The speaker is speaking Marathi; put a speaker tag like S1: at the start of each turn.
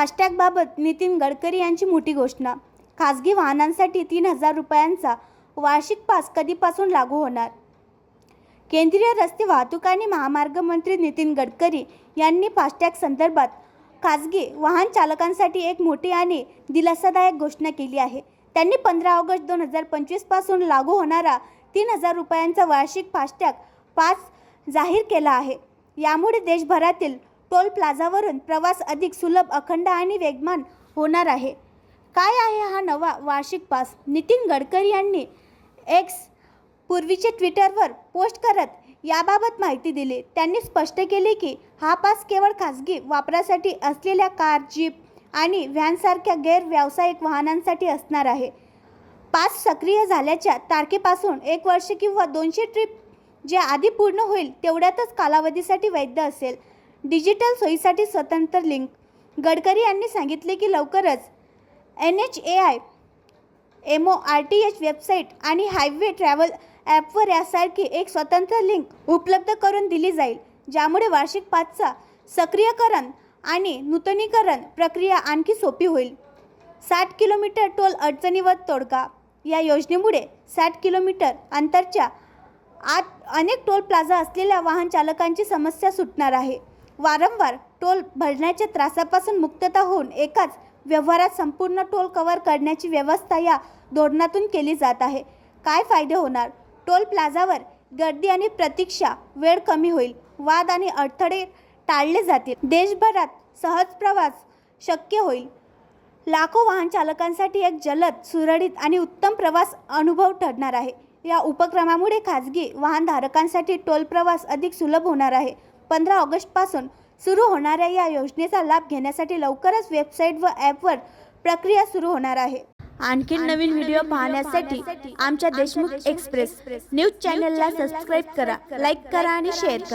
S1: फास्टॅगबाबत नितीन गडकरी यांची मोठी घोषणा खाजगी वाहनांसाठी तीन हजार रुपयांचा वार्षिक पास कधीपासून लागू होणार केंद्रीय रस्ते वाहतूक आणि महामार्ग मंत्री नितीन गडकरी यांनी फास्टॅग संदर्भात खाजगी वाहन चालकांसाठी एक मोठी आणि दिलासादायक घोषणा केली आहे त्यांनी पंधरा ऑगस्ट दोन हजार पंचवीसपासून लागू होणारा तीन हजार रुपयांचा वार्षिक फास्टॅग पास जाहीर केला आहे यामुळे देशभरातील टोल प्लाझावरून प्रवास अधिक सुलभ अखंड आणि वेगमान होणार आहे काय आहे हा नवा वार्षिक पास नितीन गडकरी यांनी एक्स पूर्वीचे ट्विटरवर पोस्ट करत याबाबत माहिती दिली त्यांनी स्पष्ट केले की हा पास केवळ खासगी वापरासाठी असलेल्या कार जीप आणि व्हॅनसारख्या गैर व्यावसायिक वाहनांसाठी असणार आहे पास सक्रिय झाल्याच्या तारखेपासून एक वर्ष किंवा दोनशे ट्रिप जे आधी पूर्ण होईल तेवढ्यातच कालावधीसाठी वैध असेल डिजिटल सोयीसाठी स्वतंत्र लिंक गडकरी यांनी सांगितले की लवकरच N H A I M O R T H website आणि हायवे ट्रॅव्हल ॲपवर यासारखी एक स्वतंत्र लिंक उपलब्ध करून दिली जाईल ज्यामुळे वार्षिक पाचचा सक्रियकरण आणि नूतनीकरण प्रक्रिया आणखी सोपी होईल साठ किलोमीटर टोल अडचणीवर तोडगा या योजनेमुळे साठ किलोमीटर अंतरच्या आत अनेक टोल प्लाझा असलेल्या वाहन चालकांची समस्या सुटणार आहे वारंवार टोल भरण्याच्या त्रासापासून मुक्तता होऊन एकाच व्यवहारात संपूर्ण टोल कव्हर करण्याची व्यवस्था या धोरणातून केली जात आहे काय फायदे होणार टोल प्लाझावर गर्दी आणि प्रतीक्षा वेळ कमी होईल वाद आणि अडथळे टाळले जातील देशभरात सहज प्रवास शक्य होईल लाखो वाहन चालकांसाठी एक जलद सुरळीत आणि उत्तम प्रवास अनुभव ठरणार आहे या उपक्रमामुळे खाजगी वाहनधारकांसाठी टोल प्रवास अधिक सुलभ होणार आहे पंधरा पासून सुरू होणाऱ्या या योजनेचा लाभ घेण्यासाठी लवकरच वेबसाईट व ॲपवर प्रक्रिया सुरू होणार आहे
S2: आणखी नवीन व्हिडिओ पाहण्यासाठी आमच्या देशमुख एक्सप्रेस न्यूज ला सबस्क्राईब करा लाईक करा आणि शेअर करा